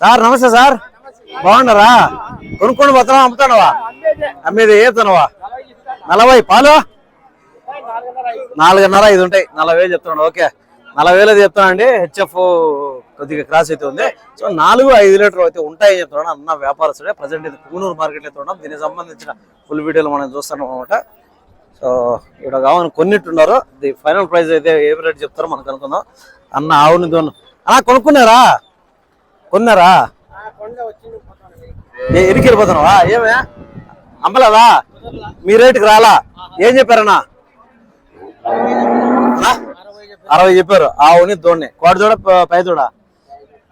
Sir నమస్తే sir. బాగున్నారా? కొనుక్కొని పోతావా అమ్ముతానవా అమ్మేది ఏతనవా? నలభై పాలు? నాలుగున్నర ఐదు ఉంటాయి. నలభై వేలు చెప్తున్నాడు. ఓకే. నలభై వేలు చెప్తాను అండి. హెచ్ఎఫ్ కొద్దిగా క్రాస్ అయితే ఉంది. సో నాలుగు ఐదు లీటర్లు అయితే ఉంటాయని చెప్తున్నాడు. అన్న వ్యాపారస్తుడే. ప్రజెంట్ ఇది పూనూరు మార్కెట్ అయితే ఉన్నాం. దీనికి సంబంధించిన ఫుల్ వీడియోలు మనం చూస్తున్నాం అనమాట సో ఇక్కడ కావాలని కొన్నిట్టున్నారు. ది ఫైనల్ ప్రైస్ అయితే ఏ రేట్ చెప్తారో మనం కనుక్కుందాం. అన్న ఆవుని దోను అలా కొనుక్కున్నారా? కొన్నారా? ఏ ఎనికి వెళ్ళిపోతున్నావా? ఏమే? అమ్మలేదా మీ రేటుకి రాలా? ఏం చెప్పారన్నా? అరవై చెప్పారు. ఆవుని దోణ్ణి. కోడి దూడ ప- దూడ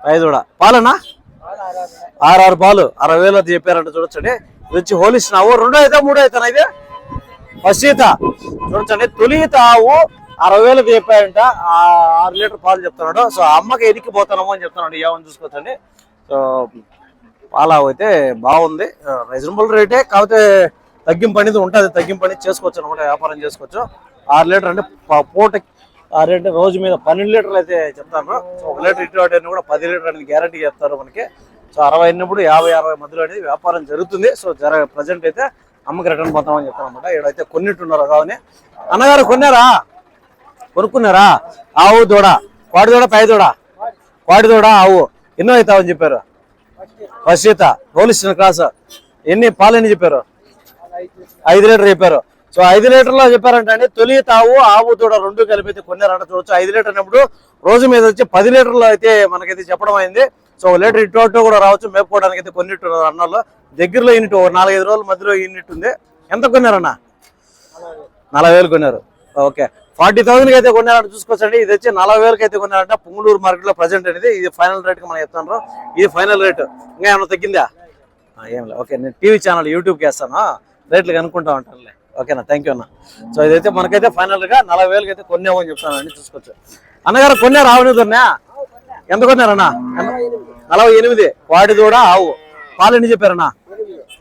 పై దూడ పాలనా ఆరు ఆరు పాలు. అరవై వేలు అది చెప్పారంట చూడొచ్చండి. ఇది వచ్చి హోలిసిన ఆవు. రెండో అయితే మూడో అయితే ఇది? ఫస్ట్ ఈత. చూడొచ్చండి. తొలి ఈత ఆవు. అరవై వేలకు చెప్పాయంట ఆ ఆరు లీటర్ పాలు చెప్తున్నాడు. సో అమ్మకి ఎదికి పోతానమో అని చెప్తున్నాడు. ఏమని ఆవుని చూసుకోవచ్చండి సో పాల అయితే బాగుంది. రీజనబుల్ రేటే కాకపోతే తగ్గింపు అనేది ఉంటుంది. తగ్గింపు అనేది చేసుకోవచ్చు అనమాట. వ్యాపారం చేసుకోవచ్చు. ఆరు లీటర్ అంటే పూట ఆరు లీటర్ రోజు మీద పన్నెండు లీటర్లు అయితే చెప్తాను. సో ఒక లీటర్ ఇటు అటు కూడా పది లీటర్ అనేది గ్యారంటీ చెప్తారు మనకి. సో అరవై అయినప్పుడు యాభై అరవై మధ్యలో అనేది వ్యాపారం జరుగుతుంది. సో జర ప్రజెంట్ అయితే అమ్మకి రిటర్న్ పోతామని చెప్తాను అనమాట. ఇక్కడైతే కొన్నిట్టున్నారు కావని అన్నగారు కొన్నారా? కొనుక్కున్నారా? ఆవు దూడ. కోడి దూడ పై దూడ? కోడి దూడ ఆవు. ఎన్నో అవుతావని చెప్పారు. ఫస్ట్ ఈత. పోలీస్ క్లాస్ ఎన్ని పాలని చెప్పారు? ఐదు లీటర్ చెప్పారు. సో ఐదు లీటర్లో చెప్పారంటే అండి తొలి తావు ఆవు దూడ రెండు కలిపి అయితే కొన్నారంట. చూడొచ్చు. ఐదు లీటర్ అన్నప్పుడు రోజు మీద వచ్చి పది లీటర్లు అయితే మనకైతే చెప్పడం అయింది. సో లీటర్ ఇటు అటు కూడా రావచ్చు. మేపుకోవడానికి అయితే కొన్నిట్టు అన్నోళ్ళు. దగ్గరలో యూనిట్ ఒక నాలుగైదు రోజుల మధ్యలో యూనిట్ ఉంది. ఎంత కొన్నారన్న? నలభై వేలు కొన్నారు. ఓకే. ఫార్టీ థౌసండ్కి అయితే కొన్నారంటే చూసుకోవచ్చండి ఇది వచ్చి నలభై వేలకి అయితే కొన్నారంట. మార్కెట్ మార్కెట్లో ప్రజెంట్ అనేది. ఇది ఫైనల్ రేట్కి మనం చెప్తాను ఇది ఫైనల్ రేట్ ఇంకా ఏమైనా తగ్గిందా? ఏం లేదు. ఓకే నేను టీవీ ఛానల్ యూట్యూబ్కి వేస్తాను. రేట్లు కనుక్కుంటా ఉంటానులే. ఓకేనా? థ్యాంక్ యూ అన్న. సో ఇదైతే మనకైతే ఫైనల్గా నలభై వేలకి అయితే కొన్నామని చెప్తాను అండి చూసుకోవచ్చు. అన్నగారు కొన్నారు ఆవుని దొన్నా ఎంత కొన్నారన్నా? నలభై ఎనిమిది. వాటి కూడా ఆవు. పాలు ఎన్ని చెప్పారన్నా?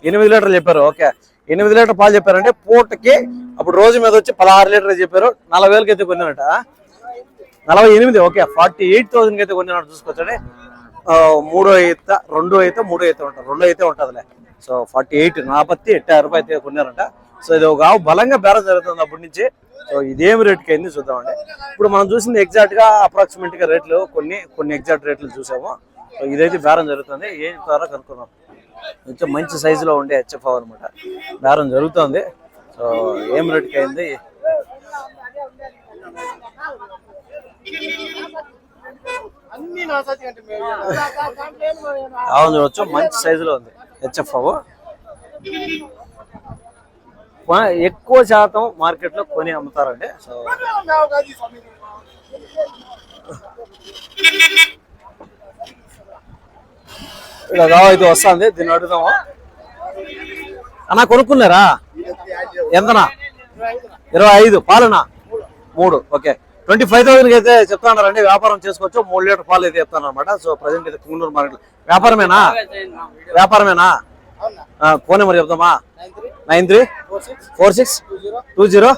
ఎనిమిది లీటర్లు చెప్పారు. ఓకే. ఎనిమిది లీటర్ పాలు చెప్పారంటే పూటకి అప్పుడు రోజు మీద వచ్చి పదహారు లీటర్లు చెప్పారు. నలభై వేలకి అయితే కొన్నారట. నలభై ఎనిమిది ఓకే. ఫార్టీ ఎయిట్ థౌసండ్ అయితే కొన్నాడు చూసుకోవచ్చండి. మూడో ఈత రెండో అయితే మూడో అయితే ఉంటుంది. రెండో అయితే ఉంటుందిలే. సో ఫార్టీ ఎయిట్ నాపత్తి ఎట్టారు రూపాయలు అయితే కొన్నారంట. సో ఇది ఒక ఆవు బలంగా బేరం జరుగుతుంది అప్పటి నుంచి. సో ఇదేం రేట్కి అయింది చూద్దామండి. ఇప్పుడు మనం చూసింది ఎగ్జాక్ట్గా గా రేట్లు కొన్ని కొన్ని ఎగ్జాక్ట్ రేట్లు చూసాము. సో ఇదైతే బేరం జరుగుతుంది. ఏం ద్వారా కనుక్కున్నాం కొంచెం మంచి సైజులో ఉండే హెచ్ఎఫ్ అనమాట బేరం జరుగుతుంది. సో ఏం రేట్కి అయింది? అవును చూడొచ్చు. మంచి సైజులో ఉంది హెచ్ఎఫ్ ఎక్కువ శాతం మార్కెట్లో కొని అమ్ముతారండి. సో ఇలా కావైతే వస్తుంది దీన్ని అడుగుదాము? అన్న కొనుక్కున్నారా? ఎంతనా? ఇరవై ఐదు పాలనా? మూడు ఓకే. ట్వంటీ ఫైవ్ థౌసండ్కి అయితే చెప్తున్నారండి వ్యాపారం చేసుకోవచ్చు మూడు లీటర్ పాలు అయితే చెప్తాను అనమాట సో ప్రజెంట్ అయితే కుంగూరు మార్కెట్ వ్యాపారమేనా? వ్యాపారమేనా? ఫోన్ నెంబర్ చెప్తామా? Nine three four six two zero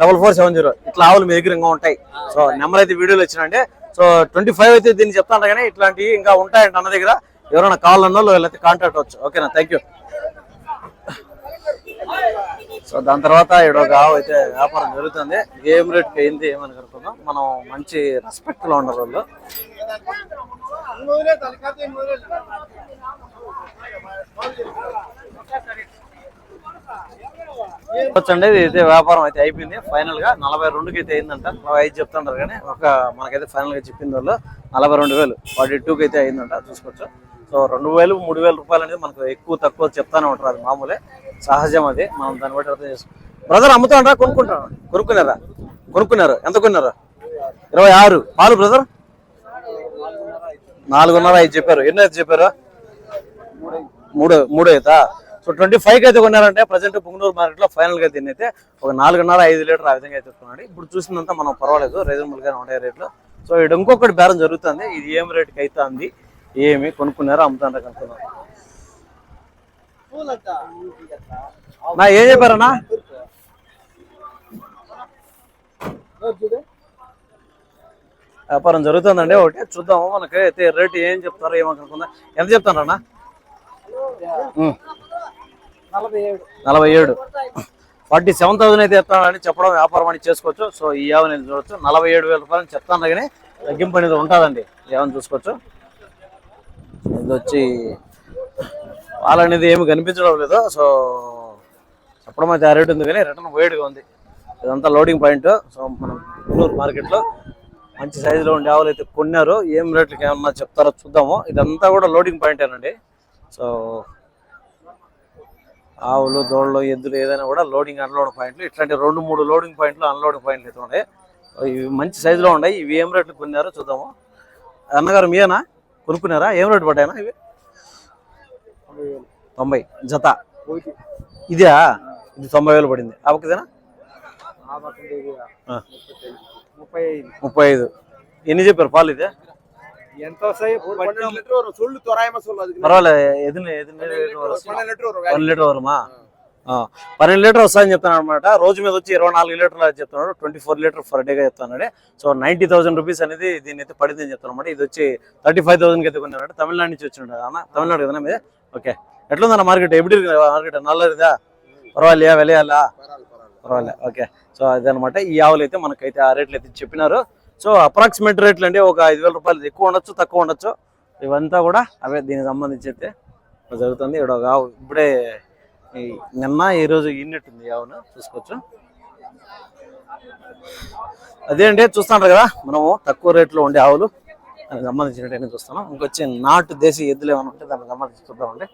double four seven zero. ఇట్లా ఆవులు మీ దగ్గర ఇంకా ఉంటాయి. సో నెంబర్ అయితే వీడియోలు ఇచ్చినండి. సో ట్వంటీ ఫైవ్ అయితే దీన్ని చెప్తాను కానీ ఇట్లాంటివి ఇంకా ఉంటాయంట అన్న దగ్గర. ఎవరైనా కావాలన్నా లేకపోతే కాంటాక్ట్ అవ్వచ్చు. ఓకేనా థ్యాంక్ యూ సో దాని తర్వాత ఇక్కడ ఒక ఆవు అయితే వ్యాపారం జరుగుతుంది. ఏం రేట్కి అయింది ఏమని కనుక్కుందాం. మనం మంచి రెస్పెక్ట్లో ఉన్నారు వాళ్ళు. వచ్చండి ఇది వ్యాపారం అయితే అయిపోయింది. ఫైనల్గా నలభై రెండుకి అయితే అయిందంట. నలభై ఐదు చెప్తుంటారు కానీ ఒక మనకైతే ఫైనల్గా చెప్పింది వాళ్ళు. నలభై రెండు వేలు ఫార్టీ టూకి అయితే అయిందంట చూసుకోవచ్చు. సో రెండు వేలు మూడు వేల రూపాయలు అనేది మనకు ఎక్కువ తక్కువ చెప్తానే ఉంటారు అది మామూలే. సహజం అది. మనం దాన్ని బట్టి అర్థం చేసుకుంటాం బ్రదర్ అమ్ముతాండ్రా కొనుక్కుంటారా? కొనుక్కున్నారా? కొనుక్కున్నారు. ఎంత కొన్నారు? ఇరవై ఆరు. పాలు బ్రదర్? నాలుగున్నర ఐదు చెప్పారు. ఎన్నో అయితే చెప్పారు? మూడు మూడు అవుతా సో ట్వంటీ ఫైవ్ అయితే కొన్నారంటే ప్రజెంట్ పుంగనూరు మార్కెట్లో ఫైనల్గా దీన్ని అయితే ఒక నాలుగున్నర ఐదు లీటర్ ఆ విధంగా అయితే కొన్నాడు. ఇప్పుడు చూసినంత మనం పర్వాలేదు రీజనబుల్ గానే ఉంటాయి రేట్లు. సో ఇక్కడ ఇంకొకటి బేరం జరుగుతుంది ఇది ఏం రేట్కి అవుతుంది ఏమి కొనుక్కున్నారో అమ్ముతారో కనుక్కున్నాం నా ఏం చెప్పారన్నా? వ్యాపారం జరుగుతుందండి ఒకటి చూద్దాము మనకి అయితే రేట్ ఏం చెప్తారో ఏమనుకుందా ఎంత చెప్తాను అన్న? నలభై ఏడు. నలభై ఏడు. ఫార్టీ సెవెన్ థౌసండ్ అయితే చెప్తానని చెప్పడం వ్యాపారం అని చేసుకోవచ్చు. సో ఈ యావ అనేది చూడొచ్చు. నలభై ఏడు వేల రూపాయలు చెప్తాను కానీ తగ్గింపు అనేది ఉంటుందండి. ఏమని చూసుకోవచ్చు. ఇది వచ్చి పాలు అనేది ఏమి కనిపించడం లేదు. సో చెప్పడం అయితే ఆ రేట్ ఉంది కానీ రిటర్న్ వేడిగా ఉంది. ఇదంతా లోడింగ్ పాయింట్. సో మనం గుంటూరు మార్కెట్లో మంచి సైజులో ఉండే ఆవులు అయితే కొన్నారు. ఏం రేట్లకి ఏమన్నా చెప్తారో చూద్దాము. ఇదంతా కూడా లోడింగ్ పాయింటేనండి. సో ఆవులు దోళ్ళు ఎద్దులు ఏదైనా కూడా లోడింగ్ అన్లోడ్ పాయింట్లు ఇట్లాంటి రెండు మూడు లోడింగ్ పాయింట్లు అన్లోడింగ్ పాయింట్లు అయితే ఉన్నాయి. ఇవి మంచి సైజులో ఉన్నాయి. ఇవి ఏం రేట్లు కొన్నారో చూద్దాము. అన్నగారు మీయేనా? కొనుక్కున్నారా? ఏం రేటు పడ్డాయనా ఇవి? తొంభై. జత. ఇదే ఇది తొంభై వేలు పడింది. ఆ ముప్పై ఐదు. ఎన్ని చెప్పారు పాలు ఇదే? ఎంత వస్తాయి பன்னெண்டு லிட்டர் வரும் சொல்லு தோராயமா சொல்லு அதுக்கு పర్వాలేదు ఎదిన ఎదిన பன்னெண்டு லிட்டர் வரும் పన్నెండు లీటర్ వరమా ఆ, పన్నెండు లీటర్ వస్తాయని చెప్తాను అనమాట రోజు మీద వచ్చి ఇరవై నాలుగు లీటర్లు అని చెప్తున్నాడు ట్వంటీ ఫోర్ లీటర్ ఫర్ డేగా చెప్తున్నాడు సో నైంటీ థౌసండ్ రూపీస్ అనేది దీని అయితే పడింది అని చెప్తాను అనమాట ఇది వచ్చి థర్టీ ఫైవ్ థౌసండ్కి అయితే కొన్నాడు తమిళనాడు నుంచి వచ్చిండు అన్న తమిళనాడు కదా మీద ఓకే ఎట్లుందన్న మార్కెట్ ఎప్పుడు మార్కెట్ నల్లరిదా పర్వాలేయా వెలయాలా பரவாயில்ல பரவாயில்ல పర్వాలే ఓకే సో అదనమాట ఈ ఆవులు అయితే మనకైతే ఆ రేట్లు అయితే చెప్పినారు సో అప్రాక్సిమేట్ రేట్లు అంటే ఒక ఐదు వేల రూపాయలు ఎక్కువ ఉండొచ్చు తక్కువ ఉండొచ్చు. ఇవంతా కూడా అవే దీనికి సంబంధించి అయితే జరుగుతుంది. ఇక్కడ ఒక ఆవు ఇప్పుడే ఈ నిన్న ఈ రోజు ఈనట్టుంది ఆవును చూసుకోవచ్చు. అదే అండి చూస్తున్నారు కదా మనము తక్కువ రేట్లో ఉండే ఆవులు. దానికి సంబంధించినట్టు చూస్తాను. ఇంకొచ్చి నాటు దేశీ ఎద్దులు ఏమైనా ఉంటే దానికి సంబంధించి చూద్దామండి.